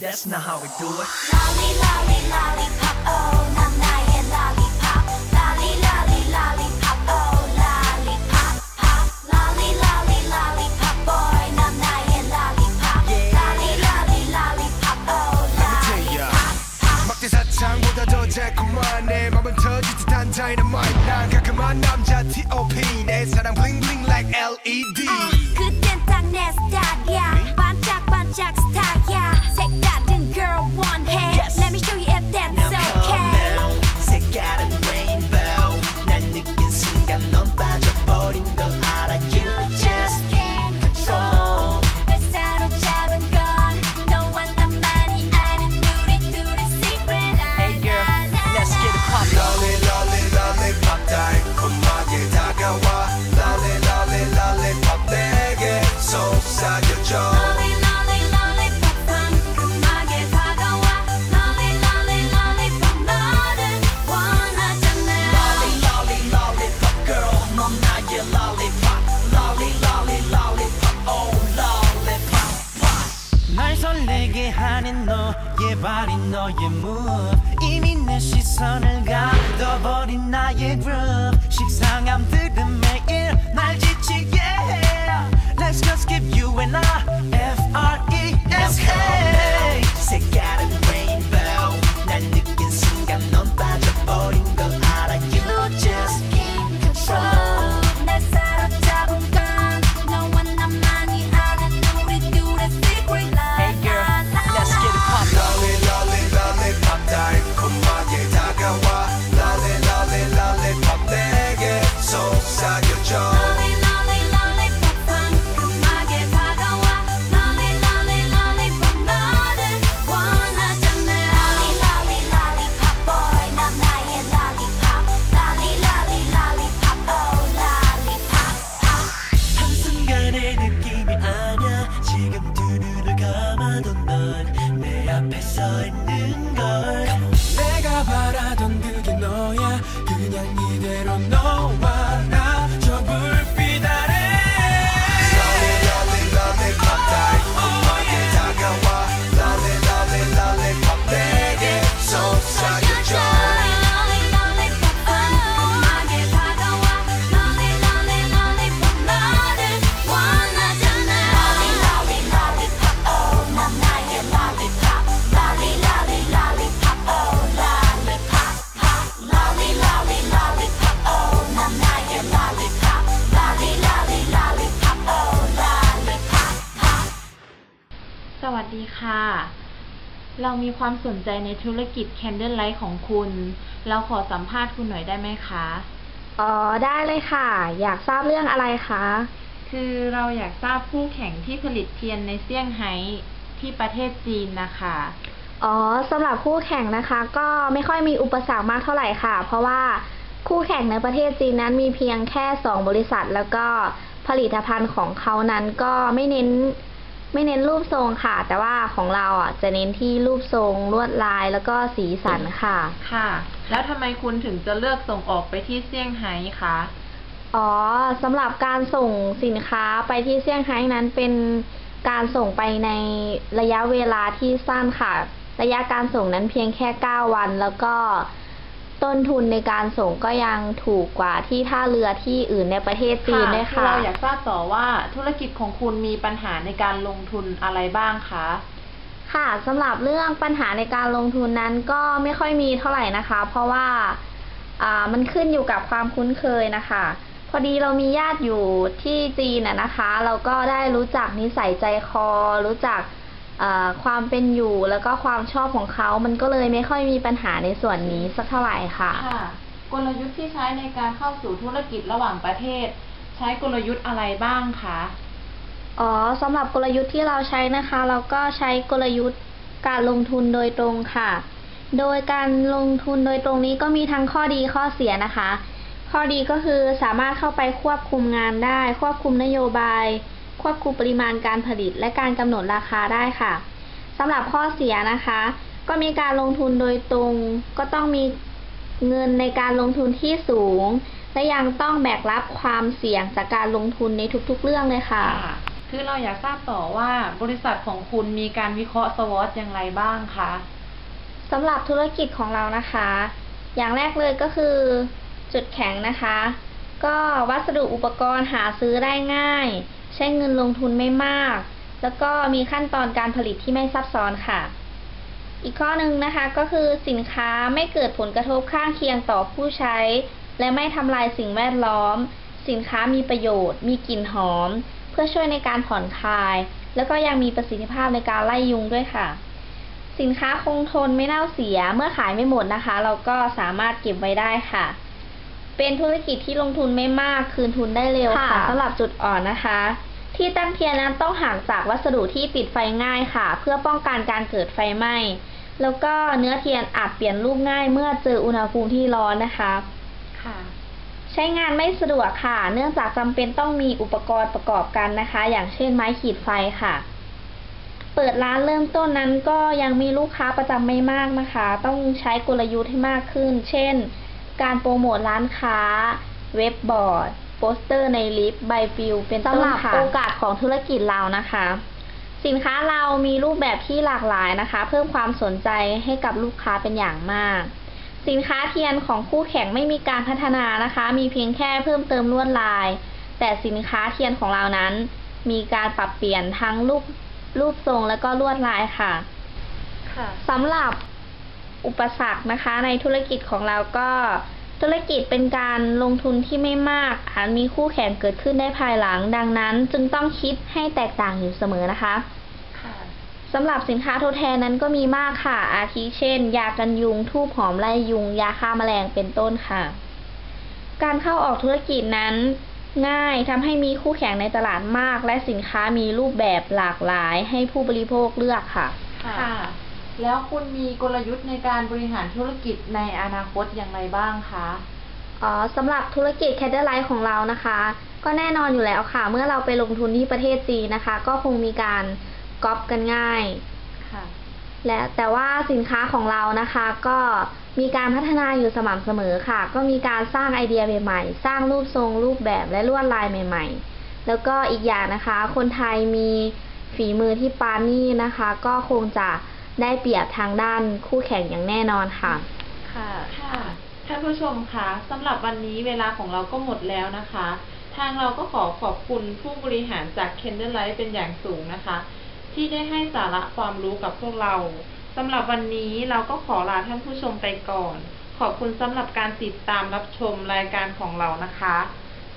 that's not how we do it. Lolly, lolly, lollipop, oh, 난 나의 lollipop. Lolly, lolly, lollipop, oh, lollipop, pop. Lolly, lolly, lollipop, boy, 난 나의 lollipop. Lolly, lolly, lollipop, oh, lollipop, pop. 막대사창보다 더 달콤한 내 맘은 터질 듯한 dynamite 난 깔끔한 남자 T.O.P 내 사랑 bling bling like E LED 설레게 하는 너의 발이 너의 move 이미 내 시선을 가둬버린 나의 groove 식상함들은 매일 날 지치게 해 Let's just give you and I 앞에 서 있는 걸 ค่ะ เรามีความสนใจในธุรกิจ Candle Light ของคุณ เราขอสัมภาษณ์คุณหน่อยได้ไหมคะ อ๋อ ได้เลยค่ะ อยากทราบเรื่องอะไรคะ คือเราอยากทราบคู่แข่งที่ผลิตเทียนในเซี่ยงไฮ้ที่ประเทศจีนนะคะ อ๋อสำหรับคู่แข่งนะคะ ก็ไม่ค่อยมีอุปสรรคมากเท่าไหร่ค่ะ เพราะว่าคู่แข่งในประเทศจีนนั้นมีเพียงแค่สองบริษัท แล้วก็ผลิตภัณฑ์ของเขานั้นก็ไม่เน้น ไม่เน้นรูปทรงค่ะ แต่ว่าของเราอะจะเน้นที่รูปทรงลวดลายแล้วก็สีสันค่ะ ค่ะ แล้วทำไมคุณถึงจะเลือกส่งออกไปที่เซี่ยงไฮ้คะอ๋อสำหรับการส่งสินค้าไปที่เซี่ยงไฮ้นั้นเป็นการส่งไปในระยะเวลาที่สั้นค่ะ ระยะการส่งนั้นเพียงแค่ 9 วันแล้วก็ ต้นทุนในการส่งก็ยังถูกกว่าที่ท่าเรือที่อื่นในประเทศจีนด้วยคือค่ะ เราอยากทราบต่อว่าธุรกิจของคุณมีปัญหาในการลงทุนอะไรบ้างคะค่ะสำหรับเรื่องปัญหาในการลงทุนนั้นก็ไม่ค่อยมีเท่าไหร่นะคะ เพราะว่าอ่ามันขึ้นอยู่กับความคุ้นเคยนะคะ พอดีเรามีญาติอยู่ที่จีนน่ะนะคะ เราก็ได้รู้จักนิสัยใจคอ รู้จักอ่า ความเป็นอยู่แล้วก็ความชอบของเขามันก็เลยไม่ค่อยมีปัญหาในส่วนนี้สักเท่าไหร่ค่ะ ค่ะ กลยุทธ์ที่ใช้ในการเข้าสู่ธุรกิจระหว่างประเทศ ใช้กลยุทธ์อะไรบ้างคะอ๋อสำหรับกลยุทธ์ที่เราใช้นะคะ เราก็ใช้กลยุทธ์การลงทุนโดยตรงค่ะ โดยการลงทุนโดยตรงนี้ก็มีทั้งข้อดีข้อเสียนะคะ ข้อดีก็คือสามารถเข้าไปควบคุมงานได้ ควบคุมนโยบาย ควบคุมปริมาณการผลิต และการกำหนดราคาได้ค่ะสำหรับข้อเสียนะคะ ก็มีการลงทุนโดยตรง ก็ต้องมีเงินในการลงทุนที่สูง และยังต้องแบกรับความเสี่ยงจากการลงทุนในทุกๆเรื่องเลยค่ะค่ะคือเราอยากทราบต่อว่าบริษัทของคุณมีการวิเคราะห์สวอตอย่างไรบ้างคะสำหรับธุรกิจของเรานะคะ อย่างแรกเลยก็คือจุดแข็งนะคะ ก็วัสดุอุปกรณ์หาซื้อได้ง่าย ใช้เงินลงทุนไม่มาก แล้วก็มีขั้นตอนการผลิตที่ไม่ซับซ้อนค่ะ อีกข้อหนึ่งนะคะก็คือสินค้าไม่เกิดผลกระทบข้างเคียงต่อผู้ใช้ และไม่ทำลายสิ่งแวดล้อม สินค้ามีประโยชน์ มีกลิ่นหอม เพื่อช่วยในการผ่อนคลาย แล้วก็ยังมีประสิทธิภาพในการไล่ยุงด้วยค่ะสินค้าคงทนไม่เน่าเสียเมื่อขายไม่หมดนะคะ เราก็สามารถเก็บไว้ได้ค่ะ เป็นธุรกิจที่ลงทุนไม่มากคืนทุนได้เร็วค่ะค่ะสำหรับจุดอ่อนนะคะ ที่ตั้งเทียนนั้นต้องห่างจากวัสดุที่ติดไฟง่ายค่ะ เพื่อป้องกันการเกิดไฟไหม้แล้วก็เนื้อเทียนอาจเปลี่ยนรูปง่ายเมื่อเจออุณหภูมิที่ร้อนนะคะค่ะ ใช้งานไม่สะดวกค่ะ เนื่องจากจำเป็นต้องมีอุปกรณ์ประกอบกันนะคะ อย่างเช่นไม้ขีดไฟค่ะ เปิดร้านเริ่มต้นนั้นก็ยังมีลูกค้าประจำไม่มากนะคะ ต้องใช้กลยุทธ์ให้มากขึ้น เช่น การโปรโมทร้านค้า เว็บบอร์ด โปสเตอร์ในลิฟต์ใบปลิว เป็นต้นสำหรับค่ะโอกาสของธุรกิจเรานะคะ สินค้าเรามีรูปแบบที่หลากหลายนะคะ เพิ่มความสนใจให้กับลูกค้าเป็นอย่างมาก สินค้าเทียนของคู่แข่งไม่มีการพัฒนานะคะ มีเพียงแค่เพิ่มเติมลวดลาย แต่สินค้าเทียนของเรานั้น มีการปรับเปลี่ยนทั้งรูปรูปทรงและก็ลวดลายค่ะค่ะสำหรับ อุปสรรคนะคะ ในธุรกิจของเราก็ธุรกิจเป็นการลงทุนที่ไม่มากอาจมีคู่แข่งเกิดขึ้นได้ภายหลัง ดังนั้นจึงต้องคิดให้แตกต่างอยู่เสมอนะคะค่ะสำหรับสินค้าทดแทนนั้นก็มีมากค่ะ อาทิเช่น ยากันยุง ทูบหอมไล่ยุง ยาฆ่าแมลงเป็นต้นค่ะ การเข้าออกธุรกิจนั้น ง่ายทำให้มีคู่แข่งในตลาดมาก และสินค้ามีรูปแบบหลากหลายให้ผู้บริโภคเลือกค่ะ ค่ะ แล้วคุณมีกลยุทธ์ในการบริหารธุรกิจในอนาคตอย่างไรบ้างคะอ๋อสำหรับธุรกิจแคดเดอร์ไลท์ของเรานะคะ ก็แน่นอนอยู่แล้วค่ะ เมื่อเราไปลงทุนที่ประเทศจีนนะคะ ก็คงมีการก๊อปกันง่ายค่ะและแต่ว่าสินค้าของเรานะคะ ก็มีการพัฒนาอยู่สม่ำเสมอค่ะ ก็มีการสร้างไอเดียใหม่ๆ สร้างรูปทรงรูปแบบและลวดลายใหม่ ๆ แล้วก็อีกอย่างนะคะ คนไทยมีฝีมือที่ปานี่นะคะ ก็คงจะ ได้เปรียบทางด้านคู่แข่งอย่างแน่นอนค่ะ ค่ะ ค่ะท่านผู้ชมคะสำหรับวันนี้เวลาของเราก็หมดแล้วนะคะ ทางเราก็ขอขอบคุณผู้บริหารจาก c a n d l e Light เป็นอย่างสูงนะคะ ที่ได้ให้สาระความรู้กับพวกเราสำหรับวันนี้เราก็ขอลาท่านผู้ชมไปก่อน ขอบคุณสำหรับการติดตามรับชมรายการของเรานะคะ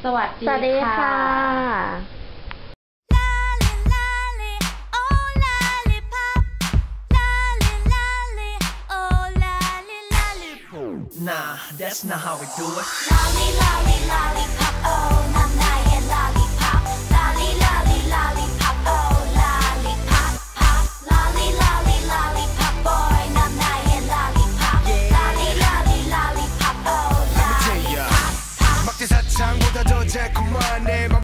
สวัสดีสวัสดีค่ะ Nah, that's not how we do it. Lolly, lolly, lollipop, oh.